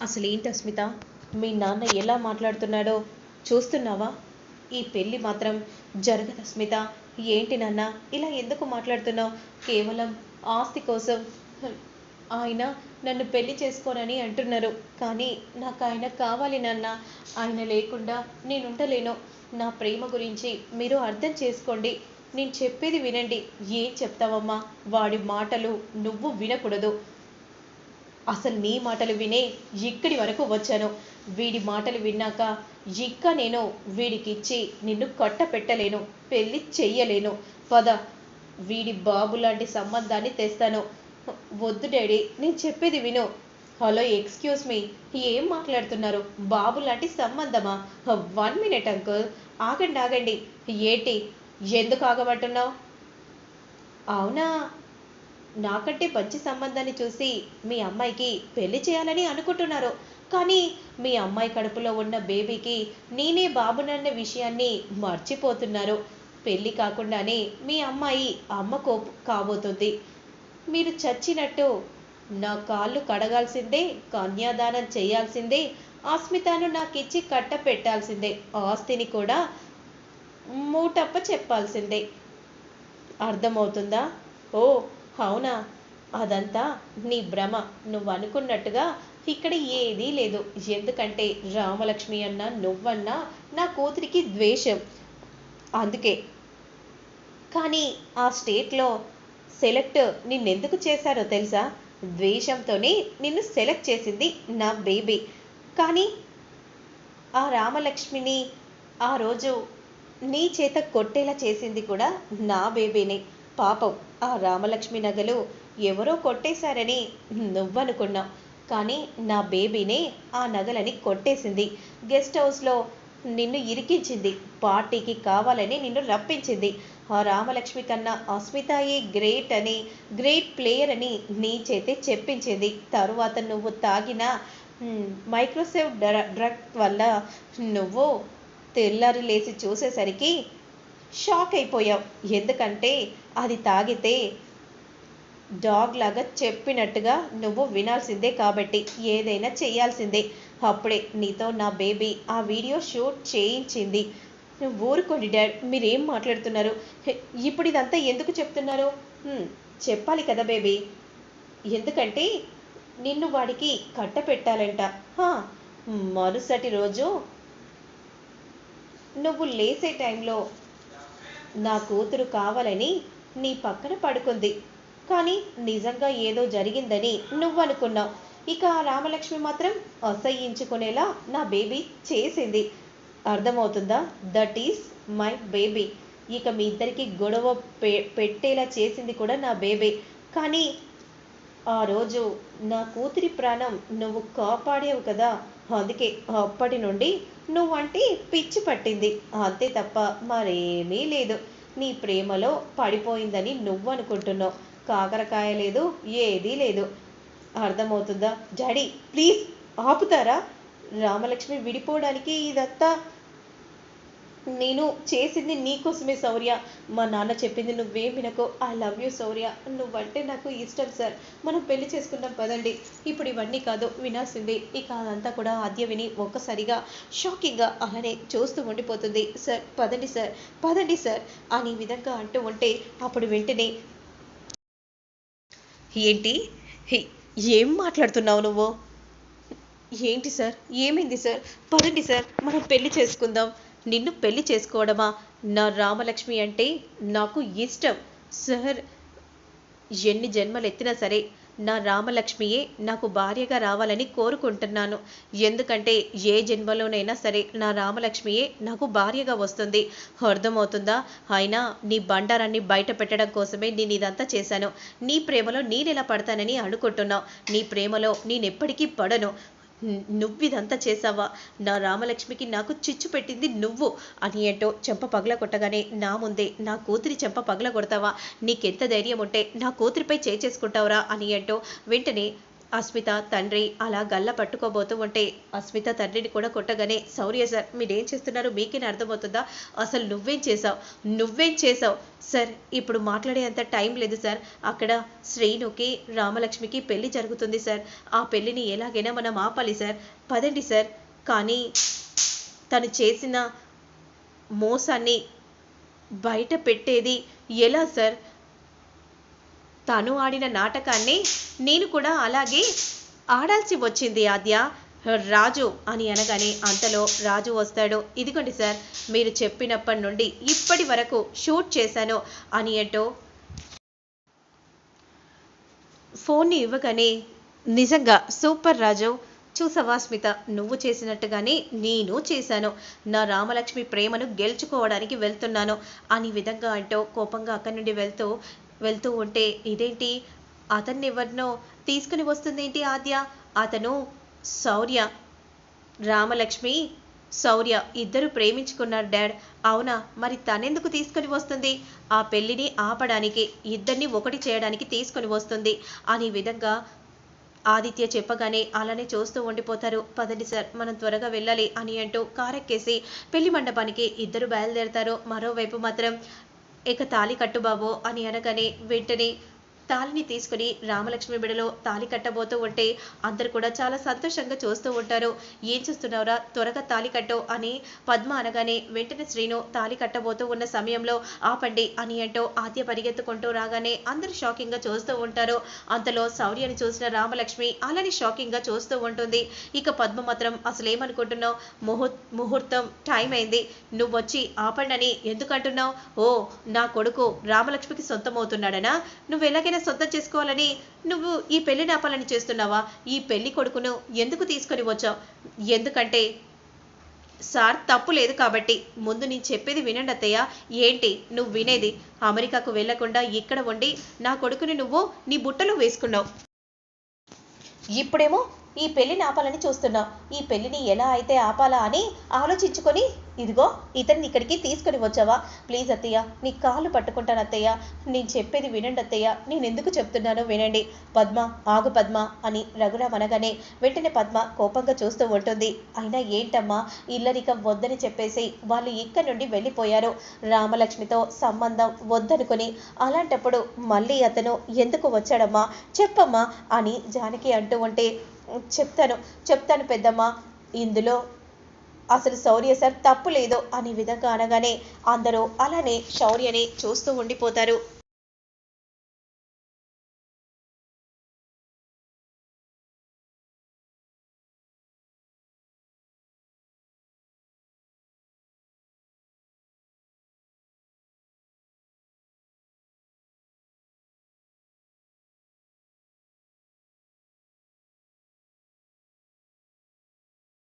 అసలు ఏంటి అస్మిత? మీ నాన్న ఎలా మాట్లాడుతున్నాడో చూస్తున్నావా? ఈ పెళ్ళి మాత్రం జరగదు అస్మిత. ఏంటి నాన్న ఇలా ఎందుకు మాట్లాడుతున్నావు? కేవలం ఆస్తి కోసం. ఆయన నన్ను పెళ్ళి చేసుకోనని అంటున్నారు. కానీ నాకు ఆయన కావాలి నాన్న. ఆయన లేకుండా నేను ఉండలేను. నా ప్రేమ గురించి మీరు అర్థం చేసుకోండి. నేను చెప్పేది వినండి. ఏం చెప్తావమ్మా? వాడి మాటలు నువ్వు వినకూడదు. అసలు నీ మాటలు వినే ఇక్కడి వరకు వచ్చాను. వీడి మాటలు విన్నాక ఇక్క నేను వీడికిచ్చి నిన్ను కట్ట పెట్టలేను పెళ్ళి చెయ్యలేను. పద వీడి బాబు లాంటి సంబంధాన్ని తెస్తాను. వద్దు డాడీ నేను చెప్పేది విను. హలో ఎక్స్క్యూజ్ మీ ఏం మాట్లాడుతున్నారు? బాబు లాంటి సంబంధమా? వన్ మినిట్ అంకుల్ ఆగండి ఆగండి. ఏంటి ఎందుకు ఆగమంటున్నావు? అవునా నాకంటే మంచి సంబంధాన్ని చూసి మీ అమ్మాయికి పెళ్ళి చేయాలని అనుకుంటున్నారు. కానీ మీ అమ్మాయి కడుపులో ఉన్న బేబీకి నేనే బాబునన్న విషయాన్ని మర్చిపోతున్నారు. పెళ్ళి కాకుండానే మీ అమ్మాయి అమ్మ కోపు కాబోతుంది. మీరు చచ్చినట్టు నా కాళ్ళు కడగాల్సిందే కన్యాదానం చేయాల్సిందే ఆస్మితాను నాకిచ్చి కట్ట పెట్టాల్సిందే ఆస్తిని కూడా మూటప్ప చెప్పాల్సిందే. అర్థమవుతుందా? ఓ అవునా? అదంతా నీ భ్రమ. నువ్వు అనుకున్నట్టుగా ఇక్కడ ఏదీ లేదు. ఎందుకంటే రామలక్ష్మి అన్న నువ్వన్నా నా కూతురికి ద్వేషం. అందుకే. కానీ ఆ స్టేట్లో సెలెక్ట్ నిన్నెందుకు చేశారో తెలుసా? ద్వేషంతోనే నిన్ను సెలెక్ట్ చేసింది నా బేబీ. కానీ ఆ రామలక్ష్మిని ఆ రోజు నీ చేత కొట్టేలా చేసింది కూడా నా బేబీనే. పాపం. ఆ రామలక్ష్మి నగలు ఎవరో కొట్టేశారని నువ్వనుకున్నావు. కానీ నా బేబీనే ఆ నగలని కొట్టేసింది. గెస్ట్ హౌస్లో నిన్ను ఇరికించింది. పార్టీకి కావాలని నిన్ను రప్పించింది. ఆ రామలక్ష్మి కన్నా అస్మితాయే గ్రేట్ అని గ్రేట్ ప్లేయర్ అని నీ చేతే చెప్పించింది. తరువాత నువ్వు తాగిన మైక్రోసేవ్ డ్రగ్ వల్ల నువ్వు తెల్లారి లేచి చూసేసరికి షాక్ అయిపోయాం. ఎందుకంటే అది తాగితే డాగ్ లాగా చెప్పినట్టుగా నువ్వు వినాల్సిందే కాబట్టి ఏదైనా చేయాల్సిందే అప్పుడే నీతో నా బేబీ ఆ వీడియో షూట్ చేయించింది. ఊరుకోండి డాడ్ మీరేం మాట్లాడుతున్నారు? ఇప్పుడు ఇదంతా ఎందుకు చెప్తున్నారు? చెప్పాలి కదా బేబీ. ఎందుకంటే నిన్ను వాడికి కట్ట పెట్టాలంట. మరుసటి రోజు నువ్వు లేసే టైంలో నా కూతురు కావాలని నీ పక్కన పడుకుంది. కానీ నిజంగా ఏదో జరిగిందని నువ్వు అనుకున్నావు ఇక రామలక్ష్మి మాత్రం అసహ్యించుకునేలా నా బేబీ చేసింది. అర్థమవుతుందా? దట్ ఈస్ మై బేబీ ఇక మీ ఇద్దరికి గొడవ పె పెట్టేలా చేసింది కూడా నా బేబీ. కానీ ఆ రోజు నా కూతురి ప్రాణం నువ్వు కాపాడావు కదా. అందుకే అప్పటి నుండి నువ్వంటే పిచ్చి పట్టింది. అంతే తప్ప మరేమీ లేదు. నీ ప్రేమలో పడిపోయిందని నువ్వు అనుకుంటున్నావు కాకరకాయ లేదు ఏదీ లేదు. అర్థమవుతుందా? డాడీ ప్లీజ్ ఆపుతారా? రామలక్ష్మి విడిపోవడానికి ఇదంతా నేను చేసింది నీకోసమే శౌర్య. మా నాన్న చెప్పింది నువ్వేం వినకో. I love you Shaurya. నువ్వంటే నాకు ఇష్టం సార్. మనం పెళ్ళి చేసుకుందాం పదండి. ఇప్పుడు ఇవన్నీ కాదు వినాల్సిందే. ఇక అదంతా కూడా ఆద్య విని ఒక్కసారిగా షాకింగ్గా అలానే చూస్తూ ఉండిపోతుంది. సార్ పదండి సార్. పదండి సార్. అని విధంగా అంటూ ఉంటే అప్పుడు వెంటనే ఏంటి? ఏం మాట్లాడుతున్నావు నువ్వు? ఏంటి సార్? ఏమైంది సార్? పదండి సార్. మనం పెళ్ళి చేసుకుందాం. నిన్ను పెళ్ళి చేసుకోవడమా? నా రామలక్ష్మి అంటే నాకు ఇష్టం. సార్ ఎన్ని జన్మలు ఎత్తినా సరే నా రామలక్ష్మియే నాకు భార్యగా రావాలని కోరుకుంటున్నాను. ఎందుకంటే ఏ జన్మలోనైనా సరే నా రామలక్ష్మియే నాకు భార్యగా వస్తుంది. అర్థమవుతుందా? అయినా నీ బండారాన్ని బయట పెట్టడం కోసమే నేను ఇదంతా చేశాను. నీ ప్రేమలో నేనెలా పడతానని అనుకుంటున్నావు. నీ ప్రేమలో నేనెప్పటికీ పడను. నువ్విదంతా చేసావా నా రామలక్ష్మికి నాకు చిచ్చు పెట్టింది నువ్వు. అని ఏంటో చెంప పగల కొట్టగానే నా ముందే నా కూతురి చెంప పగల కొడతావా? నీకెంత ధైర్యం ఉంటే నా కూతురిపై చేసుకుంటావురా అని ఏంటో వెంటనే అస్మిత తండ్రి అలా గల్ల పట్టుకోబోతూ ఉంటే అస్మిత తండ్రిని కూడా కొట్టగానే సౌర్య సార్ మీరేం చేస్తున్నారు? మీకేం అర్థమవుతుందా? అసలు నువ్వేం చేసావు నువ్వేం చేసావు సార్ ఇప్పుడు మాట్లాడేంత టైం లేదు సార్. అక్కడ శ్రీనుకి రామలక్ష్మికి పెళ్ళి జరుగుతుంది సార్. ఆ పెళ్ళిని ఎలాగైనా మనం ఆపాలి సార్. పదండి సార్. కానీ తను చేసిన మోసాన్ని బయట పెట్టేది ఎలా సార్? తను ఆడిన నాటకాన్ని నేను కూడా అలాగే ఆడాల్సి వచ్చింది ఆద్య. రాజు అని అనగానే అంతలో రాజు వస్తాడు. ఇదిగోండి సార్ మీరు చెప్పినప్పటి నుండి ఇప్పటి వరకు షూట్ చేశాను అని అంటూ ఫోన్ని ఇవ్వగానే నిజంగా సూపర్ రాజు చూసవా స్మిత నువ్వు చేసినట్టుగానే నేను చేశాను. నా రామలక్ష్మి ప్రేమను గెలుచుకోవడానికి వెళ్తున్నాను అని విధంగా అంటూ కోపంగా అక్కడి నుండి వెళ్తూ వెళ్తూ ఉంటే ఇదేంటి? అతన్ని ఎవరినో తీసుకుని వస్తుందేంటి ఆద్య? అతను శౌర్య రామలక్ష్మి శౌర్య ఇద్దరు ప్రేమించుకున్నారు డాడ్. అవునా? మరి తనెందుకు తీసుకొని వస్తుంది? ఆ పెళ్ళిని ఆపడానికి ఇద్దరిని ఒకటి చేయడానికి తీసుకొని వస్తుంది. అని విధంగా ఆదిత్య చెప్పగానే అలానే చూస్తూ ఉండిపోతారు. పదండి సార్ మనం త్వరగా వెళ్ళాలి అని అంటూ కారెక్కేసి పెళ్ళి మండపానికి ఇద్దరు బయలుదేరతారు. మరోవైపు మాత్రం ఇక తాళి కట్టు బాబు అని అనగానే వెంటనే తాలిని తీసుకుని రామలక్ష్మి బిడలో తాలి కట్టబోతూ ఉంటే అందరు కూడా చాలా సంతోషంగా చూస్తూ ఉంటారు. ఏం చూస్తున్నావురా? త్వరగా తాలి కట్టు అని పద్మ అనగానే వెంటనే శ్రీను తాలి కట్టబోతూ ఉన్న సమయంలో ఆపండి అని అంటూ ఆద్య పరిగెత్తుకుంటూ రాగానే అందరూ షాకింగ్గా చూస్తూ ఉంటారు. అంతలో శౌర్యని చూసిన రామలక్ష్మి అలానే షాకింగ్గా చూస్తూ ఉంటుంది. ఇక పద్మ మాత్రం అసలు ఏమనుకుంటున్నావు ముహూర్ ముహూర్తం టైం అయింది. నువ్వు వచ్చి ఆపండని ఎందుకంటున్నావు? ఓ నా కొడుకు రామలక్ష్మికి సొంతమవుతున్నాడనా? నువ్వు ఎలాగైనా సొంతం చేసుకోవాలని నువ్వు ఈ పెళ్ళి నాపాలని చేస్తున్నావా? ఈ పెళ్ళి కొడుకును ఎందుకు తీసుకొని వచ్చావు? ఎందుకంటే సార్ తప్పు లేదు కాబట్టి. ముందు నేను చెప్పేది వినండి అత్తయ్య. ఏంటి? నువ్వు వినేది. అమెరికాకు వెళ్ళకుండా ఇక్కడ ఉండి నా కొడుకుని నువ్వు నీ బుట్టలో వేసుకున్నావు. ఇప్పుడేమో ఈ పెళ్ళిని ఆపాలని చూస్తున్నాం. ఈ పెళ్ళిని ఎలా అయితే ఆపాలా అని ఆలోచించుకొని ఇదిగో ఇతన్ని ఇక్కడికి తీసుకొని వచ్చావా? ప్లీజ్ అత్తయ్య నీ కాళ్ళు పట్టుకుంటాను అత్తయ్య. నేను చెప్పేది వినండి అత్తయ్య. నేను ఎందుకు చెప్తున్నానో వినండి. పద్మ ఆగు పద్మ అని రఘురామ్ అనగానే వెంటనే పద్మ కోపంగా చూస్తూ ఉంటుంది. అయినా ఏంటమ్మా ఇల్లరికం వద్దని చెప్పేసి వాళ్ళు ఇక్కడి నుండి వెళ్ళిపోయారు. రామలక్ష్మితో సంబంధం వద్దనుకొని అలాంటప్పుడు మళ్ళీ అతను ఎందుకు వచ్చాడమ్మా? చెప్పమ్మా అని జానకి అంటూ ఉంటే చెప్తాను చెప్తాను పెద్దమ్మ. ఇందులో అసలు శౌర్య సార్ తప్పు లేదు అనే విధంగా అనగానే అందరూ అలానే శౌర్యని చూస్తూ ఉండిపోతారు.